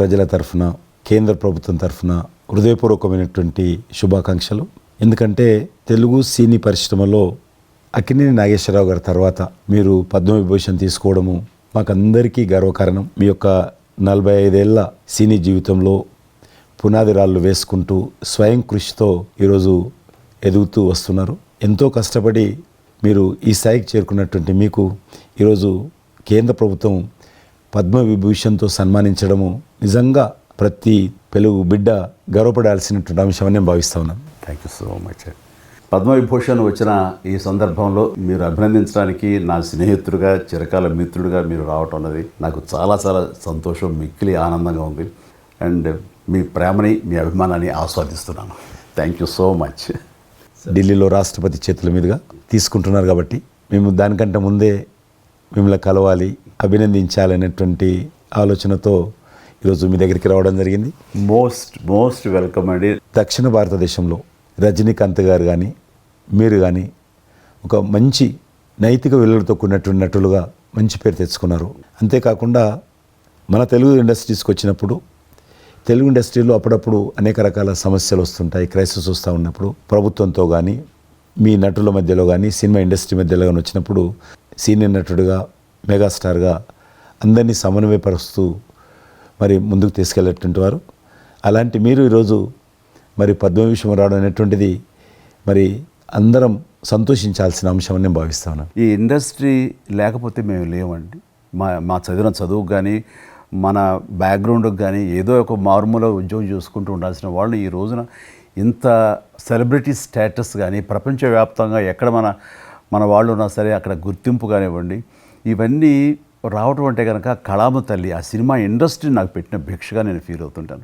ప్రజల తరఫున కేంద్ర ప్రభుత్వం తరఫున హృదయపూర్వకమైనటువంటి శుభాకాంక్షలు. ఎందుకంటే తెలుగు సినీ పరిశ్రమలో అక్కినేని నాగేశ్వరరావు గారి తర్వాత మీరు పద్మవిభూషణ్ తీసుకోవడము మాకందరికీ గర్వకారణం. మీ యొక్క నలభై ఐదేళ్ళ సినీ జీవితంలో పునాది రాళ్ళు వేసుకుంటూ స్వయం కృషితో ఈరోజు ఎదుగుతూ వస్తున్నారు. ఎంతో కష్టపడి మీరు ఈ స్థాయికి చేరుకున్నటువంటి మీకు ఈరోజు కేంద్ర ప్రభుత్వం పద్మవిభూషణ్తో సన్మానించడము నిజంగా ప్రతి తెలుగు బిడ్డ గర్వపడాల్సినటువంటి అంశమని నేను భావిస్తా ఉన్నాను. Thank you so much Padma Vibhushan వచ్చిన ఈ సందర్భంలో మీరు అభినందించడానికి నా స్నేహితుడిగా చిరకాల మిత్రుడిగా మీరు రావటం అన్నది నాకు చాలా చాలా సంతోషం మిక్కిలి ఆనందంగా ఉంది. అండ్ మీ ప్రేమని మీ అభిమానాన్ని ఆస్వాదిస్తున్నాను. థ్యాంక్ యూ సో మచ్ ఢిల్లీలో రాష్ట్రపతి చేతుల మీదుగా తీసుకుంటున్నారు కాబట్టి మేము దానికంటే ముందే మిమ్మల్ని కలవాలి అభినందించాలనేటువంటి ఆలోచనతో ఈరోజు మీ దగ్గరికి రావడం జరిగింది. మోస్ట్ మోస్ట్ వెల్కమ్ అండి. దక్షిణ భారతదేశంలో రజనీకాంత్ గారు కానీ మీరు కానీ ఒక మంచి నైతిక విలువలతో కూడినటువంటి నటులుగా మంచి పేరు తెచ్చుకున్నారు. అంతేకాకుండా మన తెలుగు ఇండస్ట్రీస్కి వచ్చినప్పుడు తెలుగు ఇండస్ట్రీలో అప్పుడప్పుడు అనేక రకాల సమస్యలు వస్తుంటాయి క్రైసిస్ వస్తూ ఉన్నప్పుడు. ప్రభుత్వంతో కానీ మీ నటుల మధ్యలో కానీ సినిమా ఇండస్ట్రీ మధ్యలో కానీ వచ్చినప్పుడు సీనియర్ నటుడుగా మెగాస్టార్గా అందరినీ సమన్వయపరుస్తూ మరి ముందుకు తీసుకెళ్ళేటువంటి వారు. అలాంటి మీరు ఈరోజు మరి పద్మవిషయం రావడం అనేటువంటిది మరి అందరం సంతోషించాల్సిన అంశం అని నేను భావిస్తాను ఈ ఇండస్ట్రీ లేకపోతే మేము లేవండి. మా మా చదివిన చదువుకు కానీ మన బ్యాక్గ్రౌండ్కి కానీ ఏదో ఒక మారుమూల ఉద్యోగం చూసుకుంటూ ఉండాల్సిన వాళ్ళు ఈ రోజున ఇంత సెలబ్రిటీ స్టేటస్ కానీ ప్రపంచవ్యాప్తంగా ఎక్కడ మన మన వాళ్ళు ఉన్నా సరే అక్కడ గుర్తింపు కానివ్వండి ఇవన్నీ రావటం అంటే కనుక కళామ తల్లి ఆ సినిమా ఇండస్ట్రీ నాకు పెట్టిన భిక్షగా నేను ఫీల్ అవుతుంటాను.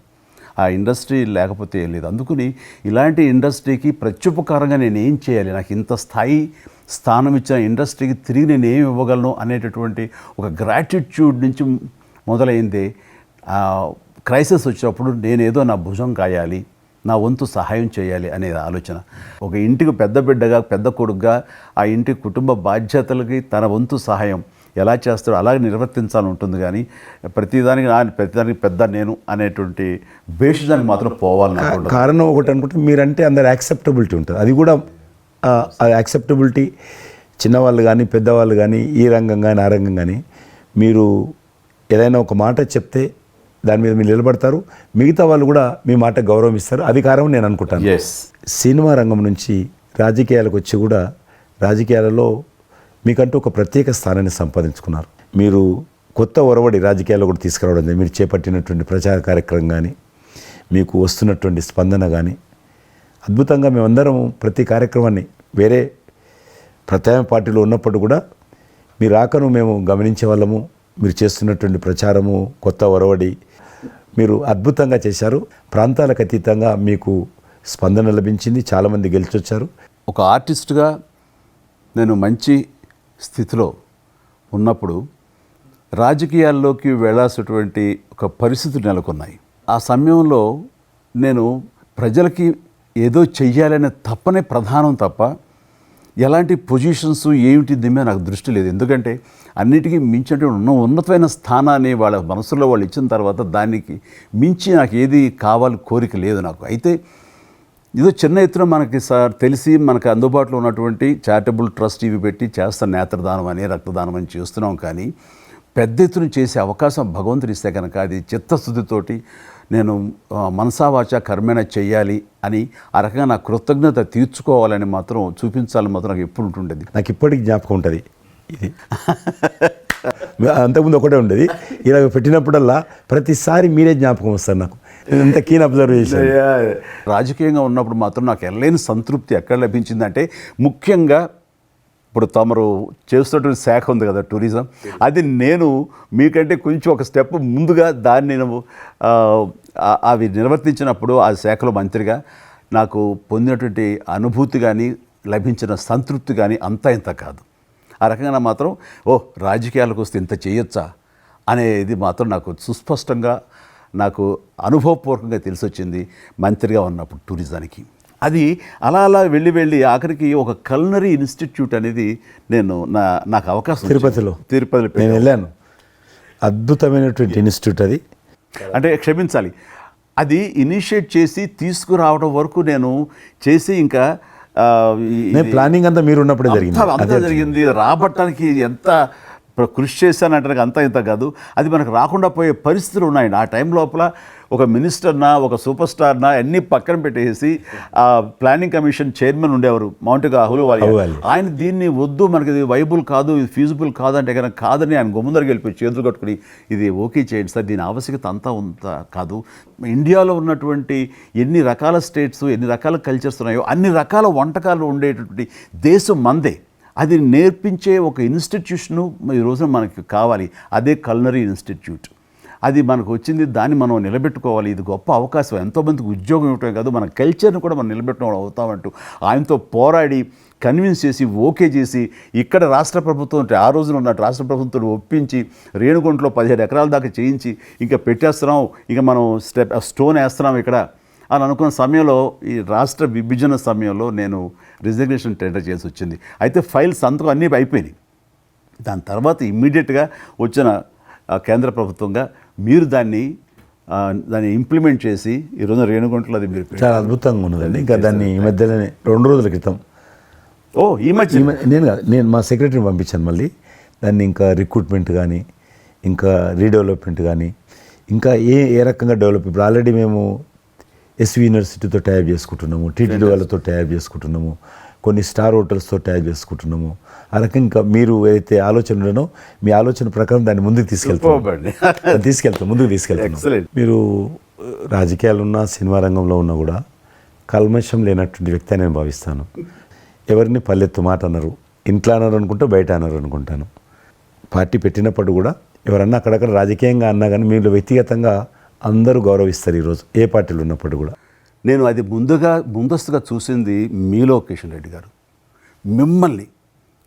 ఆ ఇండస్ట్రీ లేకపోతే ఏం లేదు. అందుకని ఇలాంటి ఇండస్ట్రీకి ప్రత్యుపకారంగా నేను ఏం చేయాలి? నాకు ఇంత స్థాయి స్థానం ఇచ్చిన ఇండస్ట్రీకి తిరిగి నేను ఏమి ఇవ్వగలను అనేటటువంటి ఒక గ్రాటిట్యూడ్ నుంచి మొదలైంది. క్రైసిస్ వచ్చినప్పుడు నేనేదో నా భుజం కాయాలి నా వంతు సహాయం చేయాలి అనే ఆలోచన. ఒక ఇంటికి పెద్ద బిడ్డగా పెద్ద కొడుకుగా ఆ ఇంటి కుటుంబ బాధ్యతలకి తన వంతు సహాయం ఎలా చేస్తాడో అలాగే నిర్వర్తించాలని ఉంటుంది కానీ ప్రతిదానికి నా ప్రతిదానికి పెద్ద నేను అనేటువంటి బేషిజానికి మాత్రం పోవాలని కారణం ఒకటి అనుకుంటే మీరంటే అందరు యాక్సెప్టబిలిటీ ఉంటుంది. అది కూడా ఆ యాక్సెప్టబిలిటీ చిన్నవాళ్ళు కానీ పెద్దవాళ్ళు కానీ ఈ రంగం కానీ ఆ రంగం కానీ మీరు ఏదైనా ఒక మాట చెప్తే దాని మీద మీరు నిలబడతారు. మిగతా వాళ్ళు కూడా మీ మాట గౌరవం ఇస్తారు అది కారణం నేను అనుకుంటాను. సినిమా రంగం నుంచి రాజకీయాలకు వచ్చి కూడా రాజకీయాలలో మీకంటూ ఒక ప్రత్యేక స్థానాన్ని సంపాదించుకున్నారు. మీరు కొత్త ఒరవడి రాజకీయాల్లో కూడా తీసుకురావడం. మీరు చేపట్టినటువంటి ప్రచార కార్యక్రమం కానీ మీకు వస్తున్నటువంటి స్పందన కానీ అద్భుతంగా మేమందరం ప్రతి కార్యక్రమాన్ని వేరే ప్రత్యామ్నాయ పార్టీలో ఉన్నప్పుడు కూడా మీ రాకను మేము గమనించే వాళ్ళము. మీరు చేస్తున్నటువంటి ప్రచారము కొత్త ఒరవడి మీరు అద్భుతంగా చేశారు. ప్రాంతాలకు అతీతంగా మీకు స్పందన లభించింది చాలామంది గెలిచొచ్చారు. ఒక ఆర్టిస్ట్గా నేను మంచి స్థితిలో ఉన్నప్పుడు రాజకీయాల్లోకి వెళ్ళాల్సినటువంటి ఒక పరిస్థితులు నెలకొన్నాయి. ఆ సమయంలో నేను ప్రజలకి ఏదో చెయ్యాలనే తప్పనే ప్రధానం తప్ప ఎలాంటి పొజిషన్స్ ఏమిటి దీని నాకు దృష్టి లేదు. ఎందుకంటే అన్నిటికీ మించినటువంటి ఉన్న ఉన్నతమైన స్థానాన్ని వాళ్ళ మనసులో వాళ్ళు ఇచ్చిన తర్వాత దానికి మించి నాకు ఏది కావాలి కోరిక లేదు నాకు. అయితే ఏదో చిన్న ఎత్తున మనకి సార్ తెలిసి మనకు అందుబాటులో ఉన్నటువంటి చారిటబుల్ ట్రస్ట్ ఇవి పెట్టి చేస్తాం నేత్రదానం అని రక్తదానం అని చేస్తున్నాం కానీ పెద్ద ఎత్తున చేసే అవకాశం భగవంతుడు ఇస్తే కనుక అది చిత్తశుద్ధితోటి నేను మనసావాచ కర్మేణ చెయ్యాలి అని ఆ రకంగా నా కృతజ్ఞత తీర్చుకోవాలని మాత్రం చూపించాలని మాత్రం నాకు ఎప్పుడు ఉంటుండేది. నాకు ఇప్పటికి జ్ఞాపకం ఉంటుంది ఇది. అంతకుముందు ఒకటే ఉండేది. ఇలా పెట్టినప్పుడల్లా ప్రతిసారి మీరే జ్ఞాపకం వస్తారు నాకు. ఎంత కీన్ అబ్జర్వేషన్ రాజకీయంగా ఉన్నప్పుడు మాత్రం నాకు ఎల్లైన సంతృప్తి ఎక్కడ లభించిందంటే ముఖ్యంగా ఇప్పుడు తమరు చేస్తున్నటువంటి శాఖ ఉంది కదా టూరిజం అది నేను మీకంటే కొంచెం ఒక స్టెప్ ముందుగా దాన్ని నేను అవి నిర్వర్తించినప్పుడు ఆ శాఖలో మంత్రిగా నాకు పొందినటువంటి అనుభూతి కానీ లభించిన సంతృప్తి కానీ అంతా ఇంత కాదు. ఆ రకంగా మాత్రం ఓ రాజకీయాలకు వస్తే ఇంత చేయొచ్చా అనేది మాత్రం నాకు సుస్పష్టంగా నాకు అనుభవపూర్వకంగా తెలిసి వచ్చింది మంత్రిగా ఉన్నప్పుడు టూరిజానికి. అది అలా అలా వెళ్ళి వెళ్ళి ఆఖరికి ఒక కల్నరీ ఇన్స్టిట్యూట్ అనేది నేను నా నాకు అవకాశం. తిరుపతిలో. తిరుపతిలో నేను వెళ్ళాను. అద్భుతమైనటువంటి ఇన్స్టిట్యూట్ అది. అంటే క్షమించాలి. అది ఇనిషియేట్ చేసి తీసుకురావడం వరకు నేను చేసి ఇంకా ప్లానింగ్ అంతా మీరు ఉన్నప్పుడే జరిగింది. అంతా జరిగింది. రాబట్టడానికి ఎంత కృషి చేశానంటే అంతా ఇంత కాదు. అది మనకు రాకుండా పోయే పరిస్థితులు ఉన్నాయి. ఆ టైం లోపల ఒక మినిస్టర్నా ఒక సూపర్ స్టార్నా అన్ని పక్కన పెట్టేసి ఆ ప్లానింగ్ కమిషన్ చైర్మన్ ఉండేవారు మౌంట్ అహులువాలి అహ్లూవాలియా. ఆయన దీన్ని వద్దు మనకి ఇది వైబుల్ కాదు ఇది ఫీజిబుల్ కాదు అంటే కనుక కాదని ఆయన గుమ్మందరికి వెళ్ళిపోయి చేతులు కట్టుకుని ఇది ఓకే చేయండి సార్ దీని ఆవశ్యకత అంతా ఉంత కాదు. ఇండియాలో ఉన్నటువంటి ఎన్ని రకాల స్టేట్స్ ఎన్ని రకాల కల్చర్స్ ఉన్నాయో అన్ని రకాల వంటకాలు ఉండేటటువంటి దేశం మందే. అది నేర్పించే ఒక ఇన్స్టిట్యూషను ఈ రోజున మనకి కావాలి. అదే కల్నరీ ఇన్స్టిట్యూట్. అది మనకు వచ్చింది దాన్ని మనం నిలబెట్టుకోవాలి. ఇది గొప్ప అవకాశం. ఎంతోమందికి ఉద్యోగం ఇవ్వటం కాదు మన కల్చర్ని కూడా మనం నిలబెట్టడం అవుతామంటూ ఆయనతో పోరాడి కన్విన్స్ చేసి ఓకే చేసి ఇక్కడ రాష్ట్ర ప్రభుత్వం అంటే ఆ రోజున ఉన్న రాష్ట్ర ప్రభుత్వం ఒప్పించి రేణుగుంటలో పదిహేడు ఎకరాల దాకా చేయించి ఇంకా పెట్టేస్తున్నాం. ఇంకా మనం స్టెప్ స్టోన్ వేస్తున్నాం ఇక్కడ. అని అనుకున్న సమయంలో ఈ రాష్ట్ర విభజన సమయంలో నేను రిజర్వేషన్ టెండర్ చేసి వచ్చింది. అయితే ఫైల్స్ సంతకం అన్నీ అయిపోయినాయి. దాని తర్వాత ఇమ్మీడియట్గా వచ్చిన కేంద్ర ప్రభుత్వంగా మీరు దాన్ని దాన్ని ఇంప్లిమెంట్ చేసి ఈరోజు రేణుగుంటలో అది మీరు. చాలా అద్భుతంగా ఉన్నదండి. ఇంకా దాన్ని ఈ మధ్యలోనే రెండు రోజుల క్రితం. ఓ ఈ మధ్య నేను నేను మా సెక్రటరీని పంపించాను మళ్ళీ. దాన్ని ఇంకా రిక్రూట్మెంట్ కానీ ఇంకా రీడెవలప్మెంట్ కానీ ఇంకా ఏ ఏ రకంగా డెవలప్ ఇప్పుడు ఆల్రెడీ మేము ఎస్వి యూనివర్సిటీతో టైప్ చేసుకుంటున్నాము టీటీడీ వాళ్ళతో టైప్ చేసుకుంటున్నాము కొన్ని స్టార్ హోటల్స్తో టైప్ చేసుకుంటున్నాము. ఆ రకంగా ఇంకా మీరు ఏదైతే ఆలోచన ఉండనో మీ ఆలోచన ప్రకారం దాన్ని ముందుకు తీసుకెళ్తాం తీసుకెళ్తాం ముందుకు తీసుకెళ్తాం. మీరు రాజకీయాలు ఉన్నా సినిమా రంగంలో ఉన్నా కూడా కల్మషం లేనటువంటి వ్యక్తి అని నేను భావిస్తాను. ఎవరిని పల్లెత్తు మాట అన్నారు ఇంట్లో అన్నారు అనుకుంటే బయట అన్నారు అనుకుంటాను. పార్టీ పెట్టినప్పుడు కూడా ఎవరన్నా అక్కడక్కడ రాజకీయంగా అన్నా కానీ మీరు వ్యక్తిగతంగా అందరూ గౌరవిస్తారు ఈరోజు ఏ పార్టీలు ఉన్నప్పుడు కూడా. నేను అది ముందుగా ముందస్తుగా చూసింది మీలో కిషన్ రెడ్డి గారు. మిమ్మల్ని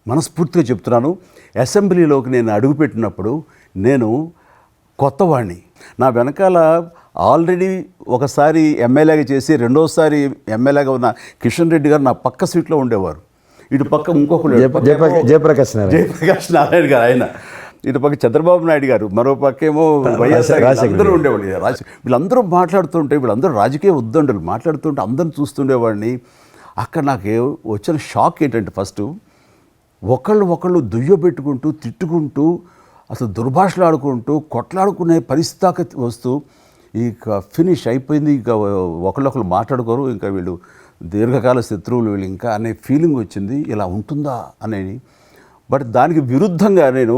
మనస్ఫూర్తిగా చెప్తున్నాను. అసెంబ్లీలోకి నేను అడుగుపెట్టినప్పుడు నేను కొత్తవాడిని నా వెనకాల ఆల్రెడీ ఒకసారి ఎమ్మెల్యేగా చేసి రెండోసారి ఎమ్మెల్యేగా ఉన్న కిషన్ రెడ్డి గారు నా పక్క సీట్లో ఉండేవారు. ఇటు పక్క ఇంకొకరు జయప్ర- జయప్ర- జయప్రకాష్ నారాయణ. జయప్రకాష్ నారాయణ గారు ఆయన. ఇటు పక్క చంద్రబాబు నాయుడు గారు మరో పక్క ఏమో వైఎస్ఆర్ అందరూ ఉండేవాళ్ళు. రాజ వీళ్ళందరూ మాట్లాడుతుంటే వీళ్ళందరూ రాజకీయ ఉద్దండులు మాట్లాడుతుంటే అందరిని చూస్తుండేవాడిని. అక్కడ నాకు వచ్చిన షాక్ ఏంటంటే ఫస్ట్ ఒకళ్ళు ఒకళ్ళు దుయ్యబెట్టుకుంటూ తిట్టుకుంటూ అసలు దుర్భాషలు ఆడుకుంటూ కొట్లాడుకునే పరిస్థితి దాకా వస్తూ ఇక ఫినిష్ అయిపోయింది. ఇక ఒకళ్ళొకళ్ళు మాట్లాడుకోరు. ఇంకా వీళ్ళు దీర్ఘకాల శత్రువులు వీళ్ళు ఇంకా అనే ఫీలింగ్ వచ్చింది. ఇలా ఉంటుందా అనేది. బట్ దానికి విరుద్ధంగా నేను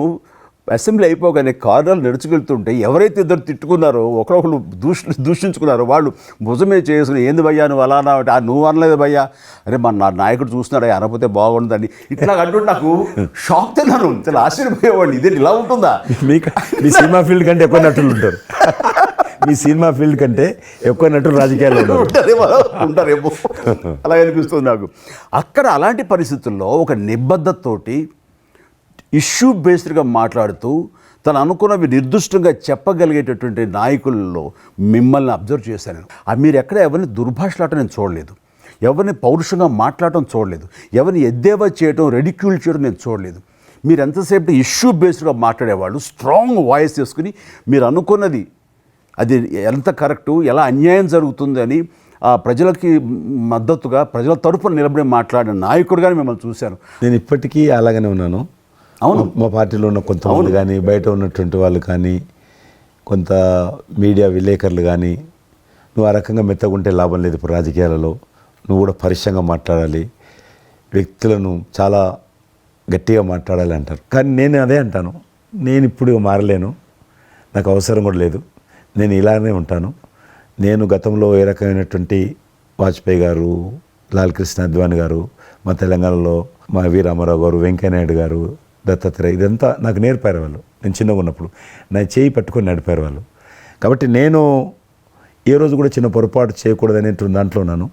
అసెంబ్లీ అయిపోగానే కారులో నడుచుకెళ్తుంటే ఎవరైతే ఇద్దరు తిట్టుకున్నారో ఒకరొకరు దూష దూషించుకున్నారో వాళ్ళు భుజమే చేసుకుని ఏంది భయ్యా నువ్వు అలా అన్నావు? అంటే, "ఆ, నువ్వు అనలేదు భయ్యా? అరే మన నా నాయకుడు చూస్తున్నాడు అనకపోతే బాగుండదని. ఇట్లా అంటుంటే నాకు షాక్ తిన్నాను చాలా ఆశ్చర్యపోయేవాడిని ఇదే ఇలా ఉంటుందా? మీకు మీ సినిమా ఫీల్డ్ కంటే ఎక్కువ నటులు ఉంటారు. మీ సినిమా ఫీల్డ్ కంటే ఎక్కువ నటులు రాజకీయాల్లో ఉంటారు ఉంటారేమో ఉంటారేమో. అలా అనిపిస్తుంది నాకు. అక్కడ అలాంటి పరిస్థితుల్లో ఒక నిబద్ధతతోటి ఇష్యూ బేస్డ్గా మాట్లాడుతూ తను అనుకున్నవి నిర్దిష్టంగా చెప్పగలిగేటటువంటి నాయకుల్లో మిమ్మల్ని అబ్జర్వ్ చేశాను ఆ మీరు ఎక్కడ ఎవరిని దుర్భాషలాట నేను చూడలేదు. ఎవరిని పౌరుషంగా మాట్లాడటం చూడలేదు. ఎవరిని ఎద్దేవా చేయటం రెడిక్యూల్ చేయడం నేను చూడలేదు. మీరు ఎంతసేపు ఇష్యూ బేస్డ్గా మాట్లాడేవాళ్ళు స్ట్రాంగ్ వాయిస్ చేసుకుని మీరు అనుకున్నది అది ఎంత కరెక్టు ఎలా అన్యాయం జరుగుతుందని ఆ ప్రజలకి మద్దతుగా ప్రజల తరపున నిలబడి మాట్లాడిన నాయకుడుగానే మిమ్మల్ని చూశాను. నేను ఇప్పటికీ అలాగనే ఉన్నాను. అవును. మా- పార్టీలో ఉన్న కొంతమంది కానీ బయట ఉన్నటువంటి వాళ్ళు కానీ కొంత మీడియా విలేకరులు కానీ నువ్వు ఆ రకంగా మెత్తగుంటే లాభం లేదు ఇప్పుడు రాజకీయాలలో. నువ్వు కూడా పరిశ్యంగా మాట్లాడాలి. వ్యక్తులను చాలా గట్టిగా మాట్లాడాలి అంటారు. కానీ నేను అదే అంటాను. నేను ఇప్పుడు మారలేను. నాకు అవసరం కూడా లేదు. నేను ఇలానే ఉంటాను. నేను గతంలో ఏ రకమైనటువంటి వాజ్పేయి గారు లాల్ కృష్ణ అద్వాని గారు మా తెలంగాణలో మా వి రామారావు గారు వెంకయ్యనాయుడు గారు దత్తాత్రేయ ఇదంతా నాకు నేర్పారు వాళ్ళు. నేను చిన్నగా ఉన్నప్పుడు. నా చేయి పట్టుకొని నడిపారు వాళ్ళు. కాబట్టి నేను ఏ రోజు కూడా చిన్న పొరపాటు చేయకూడదనేటువంటి దాంట్లో ఉన్నాను.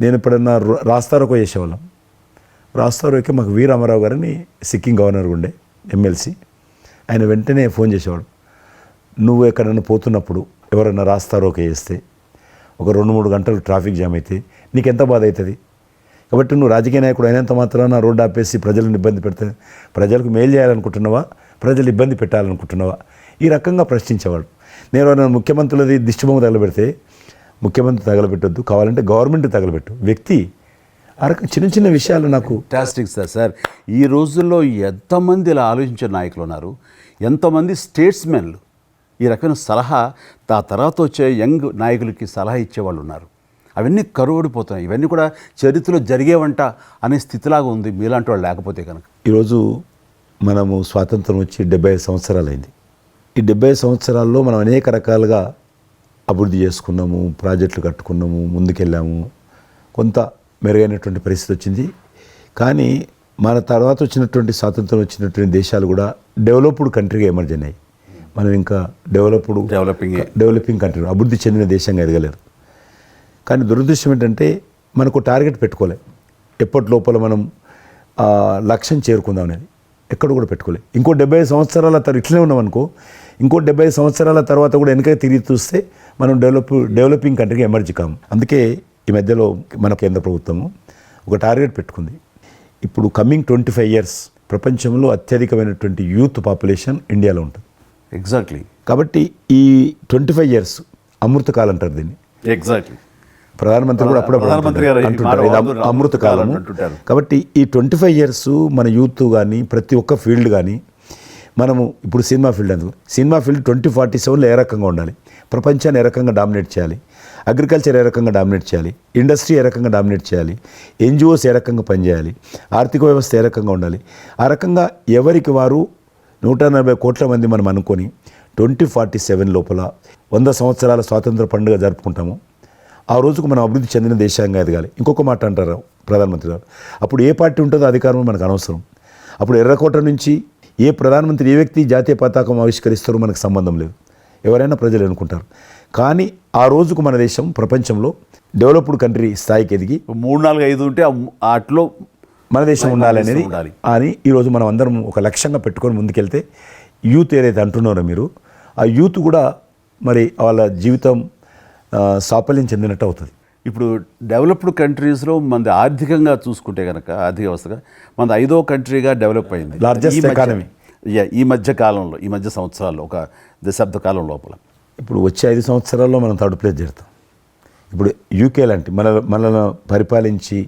నేను ఎప్పుడన్నా రాస్తారోకో చేసేవాళ్ళం. రాస్తారోకే మాకు వి రామారావు గారని సిక్కిం గవర్నర్ ఉండే ఎమ్మెల్సీ. ఆయన వెంటనే ఫోన్ చేసేవాడు. నువ్వు ఎక్కడన్నా పోతున్నప్పుడు ఎవరైనా రాస్తారోకే చేస్తే ఒక రెండు మూడు గంటలు ట్రాఫిక్ జామ్ అయితే నీకు ఎంత బాధ అవుతుంది? కాబట్టి నువ్వు రాజకీయ నాయకుడు అయినంత మాత్రాన రోడ్డు ఆపేసి ప్రజలను ఇబ్బంది పెడితే ప్రజలకు మేలు చేయాలనుకుంటున్నావా? ప్రజలు ఇబ్బంది పెట్టాలనుకుంటున్నావా? ఈ రకంగా ప్రశ్నించేవాడు నేను ముఖ్యమంత్రులది దిష్టిబొమ్మ తగలబెడితే ముఖ్యమంత్రి తగలబెట్టొద్దు. కావాలంటే గవర్నమెంట్ తగలబెట్టు. వ్యక్తి ఆ రకం చిన్న చిన్న విషయాలు నాకు ఫంటాస్టిక్ సార్ సార్ ఈ రోజుల్లో ఎంతమంది ఇలా ఆలోచించే నాయకులు ఉన్నారు? ఎంతమంది స్టేట్స్మెన్లు ఈ రకమైన సలహా ఆ తర్వాత వచ్చే యంగ్ నాయకులకి సలహా ఇచ్చేవాళ్ళు ఉన్నారు? అవన్నీ కరువడిపోతున్నాయి ఇవన్నీ కూడా చరిత్రలో జరిగేవంట అనే స్థితిలాగా ఉంది. మీలాంటి వాళ్ళు లేకపోతే కనుక. ఈరోజు మనము స్వాతంత్రం వచ్చి డెబ్బై ఐదు సంవత్సరాలైంది. ఈ డెబ్బై ఐదు సంవత్సరాల్లో మనం అనేక రకాలుగా అభివృద్ధి చేసుకున్నాము ప్రాజెక్టులు కట్టుకున్నాము ముందుకెళ్ళాము. కొంత మెరుగైనటువంటి పరిస్థితి వచ్చింది. కానీ మన తర్వాత వచ్చినటువంటి స్వాతంత్రం వచ్చినటువంటి దేశాలు కూడా డెవలప్డ్ కంట్రీగా ఎమర్జ్ అయినాయి. మనం ఇంకా డెవలప్డ్ ఏ. డెవలపింగ్ కంట్రీ అభివృద్ధి చెందిన దేశంగా ఎదగలేదు. కానీ దురదృష్టం ఏంటంటే మనకు టార్గెట్ పెట్టుకోలే. ఎప్పటి లోపల మనం లక్ష్యం చేరుకుందాం అనేది. ఎక్కడ కూడా పెట్టుకోలే. ఇంకో డెబ్బై ఐదు సంవత్సరాల తర్వాత ఇట్లనే ఉన్నాం అనుకో ఇంకో డెబ్బై ఐదు సంవత్సరాల తర్వాత కూడా వెనక తిరిగి చూస్తే మనం డెవలప్ డెవలపింగ్ కంట్రీగా ఎమర్జీ కాము. అందుకే ఈ మధ్యలో మన కేంద్ర ప్రభుత్వము ఒక టార్గెట్ పెట్టుకుంది. ఇప్పుడు కమింగ్ ట్వంటీ ఫైవ్ ఇయర్స్ ప్రపంచంలో అత్యధికమైనటువంటి యూత్ పాపులేషన్ ఇండియాలో ఉంటుంది. ఎగ్జాక్ట్లీ కాబట్టి ఈ ట్వంటీ ఫైవ్ ఇయర్స్ అమృతకాలం అంటారు దీన్ని. ఎగ్జాక్ట్లీ ప్రధానమంత్రి కూడా అప్పుడప్పుడు గారు అంటుంటారు. అమృత కాలం. కాబట్టి ఈ ట్వంటీ ఫైవ్ ఇయర్స్ మన యూత్ కానీ ప్రతి ఒక్క ఫీల్డ్ కానీ మనము ఇప్పుడు సినిమా ఫీల్డ్ అందుకు. సినిమా ఫీల్డ్ ట్వంటీ ఫార్టీ సెవెన్లో ఏ రకంగా ఉండాలి? ప్రపంచాన్ని ఏ రకంగా డామినేట్ చేయాలి? అగ్రికల్చర్ ఏ రకంగా డామినేట్ చేయాలి? ఇండస్ట్రీ ఏ రకంగా డామినేట్ చేయాలి? ఎన్జిఓస్ ఏ రకంగా పనిచేయాలి? ఆర్థిక వ్యవస్థ ఏ రకంగా ఉండాలి? ఆ రకంగా ఎవరికి వారు నూట నలభై కోట్ల మంది మనం అనుకొని ట్వంటీ ఫార్టీ సెవెన్ లోపల వంద సంవత్సరాల స్వాతంత్ర పండుగ జరుపుకుంటాము. ఆ రోజుకు మనం అభివృద్ధి చెందిన దేశంగా ఎదగాలి ఇంకొక మాట అంటారు ప్రధానమంత్రి గారు. అప్పుడు ఏ పార్టీ ఉంటుందో అధికారం మనకు అనవసరం. అప్పుడు ఎర్రకోట నుంచి ఏ ప్రధానమంత్రి ఏ వ్యక్తి జాతీయ పతాకం ఆవిష్కరిస్తారో మనకు సంబంధం లేదు. ఎవరైనా ప్రజలు అనుకుంటారు. కానీ ఆ రోజుకు మన దేశం ప్రపంచంలో డెవలప్డ్ కంట్రీ స్థాయికి ఎదిగి మూడు నాలుగు ఐదు ఉంటే వాటిలో మన దేశం ఉండాలి అనేది ఉండాలి. అని ఈరోజు మనం అందరం ఒక లక్ష్యంగా పెట్టుకొని ముందుకెళ్తే యూత్ ఏదైతే అంటున్నారో మీరు ఆ యూత్ కూడా మరి వాళ్ళ జీవితం సాఫల్యం చెందినట్టు అవుతుంది ఇప్పుడు డెవలప్డ్ కంట్రీస్లో మనది ఆర్థికంగా చూసుకుంటే కనుక ఆర్థిక వ్యవస్థగా మనది ఐదో కంట్రీగా డెవలప్ అయింది. Economy. Yeah, ఈ మధ్య కాలంలో ఈ మధ్య సంవత్సరాల్లో ఒక దశాబ్ద కాలం లోపల. ఇప్పుడు వచ్చే ఐదు సంవత్సరాల్లో మనం థర్డ్ ప్లేస్ చేరుతాం. ఇప్పుడు యూకే లాంటి మన మనల్ని పరిపాలించి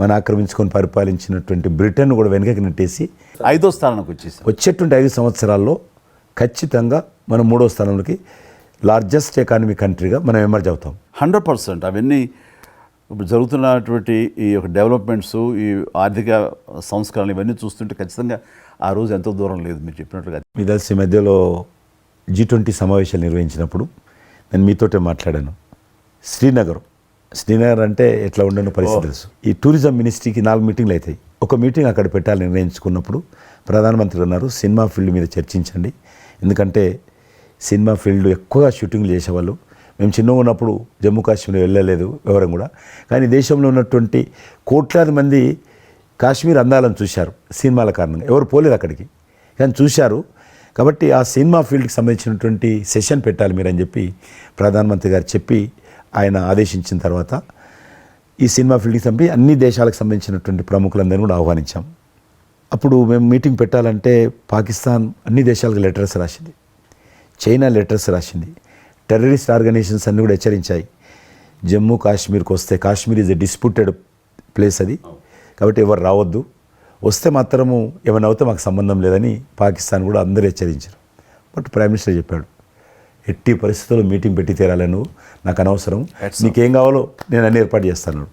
మన ఆక్రమించుకొని పరిపాలించినటువంటి బ్రిటన్ కూడా వెనకకి నెట్టేసి ఐదో స్థానానికి వచ్చేసాం వచ్చేటువంటి ఐదు సంవత్సరాల్లో ఖచ్చితంగా మనం మూడో స్థానంలోకి లార్జెస్ట్ ఎకానమీ కంట్రీగా మనం ఎమర్జ్ అవుతాం. హండ్రెడ్ పర్సెంట్ అవన్నీ ఇప్పుడు జరుగుతున్నటువంటి ఈ యొక్క డెవలప్మెంట్స్ ఈ ఆర్థిక సంస్కరణలు ఇవన్నీ చూస్తుంటే ఖచ్చితంగా ఆ రోజు ఎంతో దూరం లేదు మీరు చెప్పినట్టుగా. మీ తెలిసి ఈ మధ్యలో జీ ట్వంటీ సమావేశాలు నిర్వహించినప్పుడు నేను మీతోటే మాట్లాడాను. శ్రీనగర్ శ్రీనగర్ అంటే ఎట్లా ఉండను పరిస్థితి తెలుసు. ఈ టూరిజం మినిస్ట్రీకి నాలుగు మీటింగ్లు అవుతాయి. ఒక మీటింగ్ అక్కడ పెట్టాలని నిర్ణయించుకున్నప్పుడు ప్రధానమంత్రి అన్నారు సినిమా ఫీల్డ్ మీద చర్చించండి. ఎందుకంటే సినిమా ఫీల్డ్ ఎక్కువగా షూటింగ్లు చేసేవాళ్ళు. మేము చిన్నగా ఉన్నప్పుడు జమ్మూ కాశ్మీర్ వెళ్ళలేదు వివరం కూడా. కానీ దేశంలో ఉన్నటువంటి కోట్లాది మంది కాశ్మీర్ అందాలను చూశారు సినిమాల కారణంగా. ఎవరు పోలేదు అక్కడికి. కానీ చూశారు. కాబట్టి ఆ సినిమా ఫీల్డ్కి సంబంధించినటువంటి సెషన్ పెట్టాలి మీరు అని చెప్పి ప్రధానమంత్రి గారు చెప్పి ఆయన ఆదేశించిన తర్వాత ఈ సినిమా ఫీల్డ్కి సంబంధించి అన్ని దేశాలకు సంబంధించినటువంటి ప్రముఖులందరినీ కూడా ఆహ్వానించాం. అప్పుడు మేము మీటింగ్ పెట్టాలంటే పాకిస్తాన్ అన్ని దేశాలకు లెటర్స్ రాసింది. చైనా లెటర్స్ రాసింది. టెర్రరిస్ట్ ఆర్గనైజేషన్స్ అన్ని కూడా హెచ్చరించాయి. జమ్మూ కాశ్మీర్కి వస్తే Kashmir is a disputed place అది. కాబట్టి ఎవరు రావద్దు. వస్తే మాత్రము ఏమైనా అవుతే మాకు సంబంధం లేదని పాకిస్తాన్ కూడా అందరూ హెచ్చరించారు. బట్ ప్రైమ్ మినిస్టర్ చెప్పాడు ఎట్టి పరిస్థితుల్లో మీటింగ్ పెట్టి తీరాలి నువ్వు. నాకు అనవసరం. నీకేం కావాలో నేను అన్ని ఏర్పాటు చేస్తాను.